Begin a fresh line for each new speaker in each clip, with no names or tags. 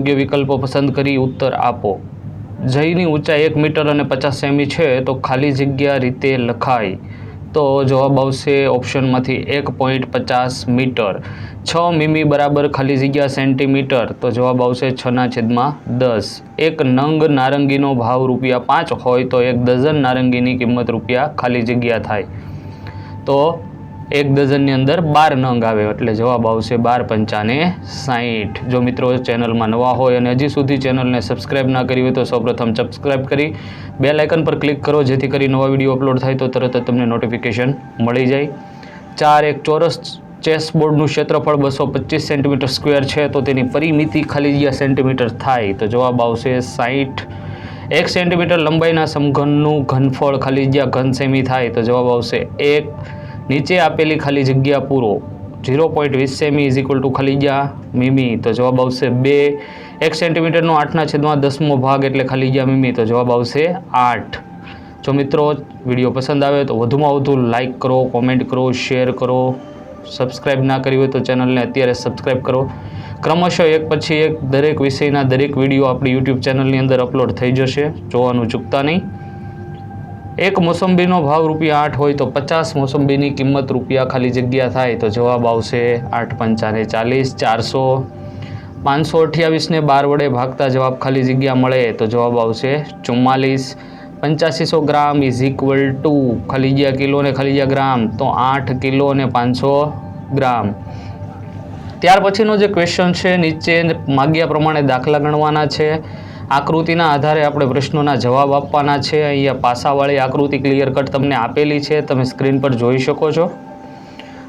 યોગ્ય વિકલ્પો પસંદ કરી ઉત્તર આપો. જયની ઊંચાઈ એક મીટર અને પચાસ સેમી છે, તો ખાલી જગ્યા રીતે લખાય. તો જવાબ આવશે ઓપ્શનમાંથી એક પોઈન્ટ પચાસ મીટર. છ મીમી બરાબર ખાલી જગ્યા સેન્ટીમીટર, તો જવાબ આવશે છના છેદમાં દસ. એક નંગ નારંગીનો ભાવ રૂપિયા પાંચ હોય તો એક ડઝન નારંગીની કિંમત રૂપિયા ખાલી જગ્યા થાય. તો એક ડઝનની અંદર બાર નંગ આવે એટલે જવાબ આવશે બાર પંચાને સાહીઠ. જો મિત્રો ચેનલમાં નવા હોય અને હજી સુધી ચેનલને સબસ્ક્રાઇબ ના કરી હોય તો સૌપ્રથમ સબસ્ક્રાઇબ કરી બે લાઇકન પર ક્લિક કરો, જેથી કરી નવા વીડિયો અપલોડ થાય તો તરત જ તમને નોટિફિકેશન મળી જાય. ચાર એક ચોરસ ચેસ બોર્ડનું ક્ષેત્રફળ બસો પચીસ સેન્ટીમીટર સ્ક્વેર છે તો તેની પરિમિતિ ખાલી જગ્યા સેન્ટીમીટર થાય. તો જવાબ આવશે સાહીઠ. એક સેન્ટીમીટર લંબાઈના સમઘનનું ઘનફળ ખાલી જગ્યા ઘન સેમી થાય. તો જવાબ આવશે એક. નીચે આપેલી ખાલી જગ્યા પૂરો. ઝીરો પોઈન્ટ વીસ સેમી ઇઝ ઇક્વલ ટુ ખાલી ગયા મીમી, તો જવાબ આવશે બે. એક સેન્ટીમીટરનો આઠના છેદમાં દસમો ભાગ એટલે ખાલી ગયા મીમી, તો જવાબ આવશે આઠ. જો મિત્રો વીડિયો પસંદ આવે તો વધુમાં વધુ લાઇક કરો કોમેન્ટ કરો શેર કરો. સબસ્ક્રાઇબ ના કરી હોય તો ચેનલને અત્યારે સબસ્ક્રાઇબ કરો. ક્રમશઃ એક પછી એક દરેક વિષયના દરેક વીડિયો આપણી યુટ્યુબ ચેનલની અંદર અપલોડ થઈ જશે. જોવાનું ચૂકતા નહીં. એક મોસંબીનો ભાવ રૂપિયા આઠ હોય તો પચાસ મોસંબીની કિંમત રૂપિયા ખાલી જગ્યા થાય તો જવાબ આવશે આઠ પંચાને ચાલીસ, ચારસો. પાંચસો અઠ્યાવીસને બાર વડે ભાગતા જવાબ ખાલી જગ્યા મળે તો જવાબ આવશે ચુમ્માલીસ. પંચ્યાસીસો ગ્રામ ઇઝ ઇક્વલ ટુ ખાલી જગ્યા કિલો ને ખાલી ગ્રામ તો આઠ કિલો ને પાંચસો ગ્રામ. ત્યાર પછીનો જે ક્વેશ્ચન છે, નીચે માગ્યા પ્રમાણે દાખલા ગણવાના છે. આકૃતિના આધારે આપણે પ્રશ્નોના જવાબ આપવાના છે. અહીંયા પાસાવાળી આકૃતિ ક્લિયર કટ તમને આપેલી છે. તમે સ્ક્રીન પર જોઈ શકો છો.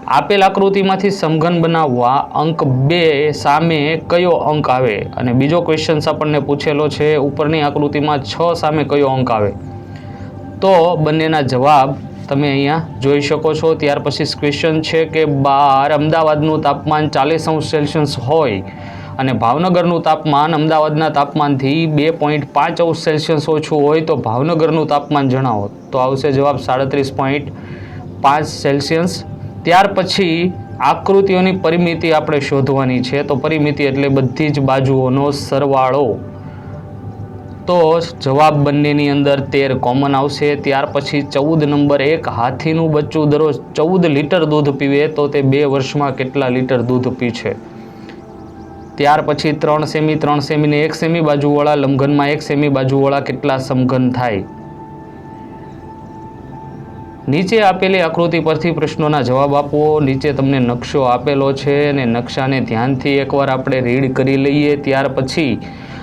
આપેલ આકૃતિમાંથી સમઘન બનાવવા અંક બે સામે કયો અંક આવે? અને બીજો ક્વેશ્ચન્સ આપણને પૂછેલો છે, ઉપરની આકૃતિમાં છ સામે કયો અંક આવે? તો બંનેના જવાબ તમે અહીંયા જોઈ શકો છો. ત્યાર પછી ક્વેશ્ચન છે કે બાર, અમદાવાદનું તાપમાન ચાલીસ અંશ સેલ્સિયસ હોય અને ભાવનગરનું તાપમાન અમદાવાદના તાપમાનથી બે પોઈન્ટ પાંચ અંશ સેલ્સિયસ ઓછું હોય તો ભાવનગરનું તાપમાન જણાવો. તો આવશે જવાબ સાડત્રીસ પોઈન્ટ પાંચ સેલ્સિયસ. ત્યાર પછી આકૃતિઓની પરિમિતિ આપણે શોધવાની છે. તો પરિમિતિ એટલે બધી જ બાજુઓનો સરવાળો. તો જવાબ બંનેની અંદર તેર કોમન આવશે. ત્યાર પછી ચૌદ નંબર એક હાથીનું બચ્ચું દરરોજ ચૌદ લીટર દૂધ પીવે તો તે બે વર્ષમાં કેટલા લીટર દૂધ પી છે ત્યાર પછી ત્રણ સેમી, ત્રણ સેમીને એક સેમી બાજુવાળા લંઘનમાં એક સેમી બાજુવાળા કેટલા સમઘન થાય? નીચે આપેલી આકૃતિ પરથી પ્રશ્નોના જવાબ આપવો નીચે તમને નકશો આપેલો છે અને નકશાને ધ્યાનથી એકવાર આપણે રીડ કરી લઈએ. ત્યાર પછી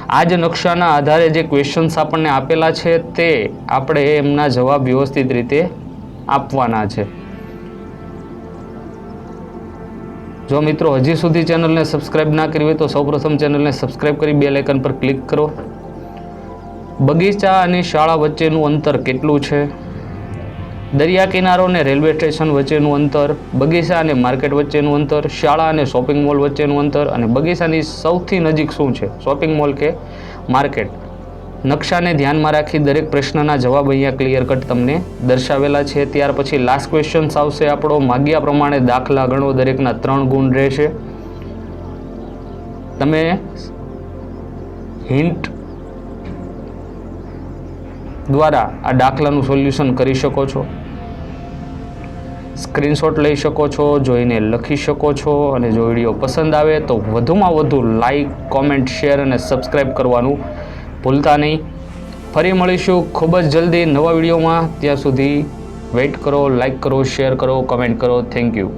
આ જ નકશાના આધારે જે ક્વેશ્ચન્સ આપણને આપેલા છે તે આપણે એમના જવાબ વ્યવસ્થિત રીતે આપવાના છે. જો મિત્રો હજી સુધી ચેનલને સબસ્ક્રાઇબ ના કરી હોય તો સૌપ્રથમ ચેનલને સબસ્ક્રાઇબ કરી બે લાઇકન પર ક્લિક કરો. બગીચા અને શાળા વચ્ચેનું અંતર કેટલું છે? દરિયા કિનારો અને રેલવે સ્ટેશન વચ્ચેનું અંતર, બગીચા અને માર્કેટ વચ્ચેનું અંતર, શાળા અને શોપિંગ મોલ વચ્ચેનું અંતર અને બગીચાની સૌથી નજીક શું છે? શોપિંગ મોલ કે માર્કેટ નકશાને ધ્યાનમાં રાખી દરેક પ્રશ્નના જવાબ અહીંયા ક્લિયર કટ તમને દર્શાવેલા છે. ત્યાર પછી લાસ્ટ ક્વેશ્ચન્સ આવશે આપણો. માગ્યા પ્રમાણે દાખલા ગણો. દરેકના ત્રણ ગુણ રહેશે. તમે હિન્ટ દ્વારા આ દાખલાનું સોલ્યુશન કરી શકો છો. સ્ક્રીનશોટ લઈ શકો છો, જોઈને લખી શકો છો અને જો વીડિયો પસંદ આવે તો વધુમાં વધુ લાઇક કોમેન્ટ શેર અને સબસ્ક્રાઈબ કરવાનું ભૂલતા નહીં. ફરી મળીશું ખૂબ જ જલ્દી નવા વિડીયોમાં. ત્યાં સુધી વેઇટ કરો લાઈક કરો, શેર કરો, કમેન્ટ કરો. Thank you.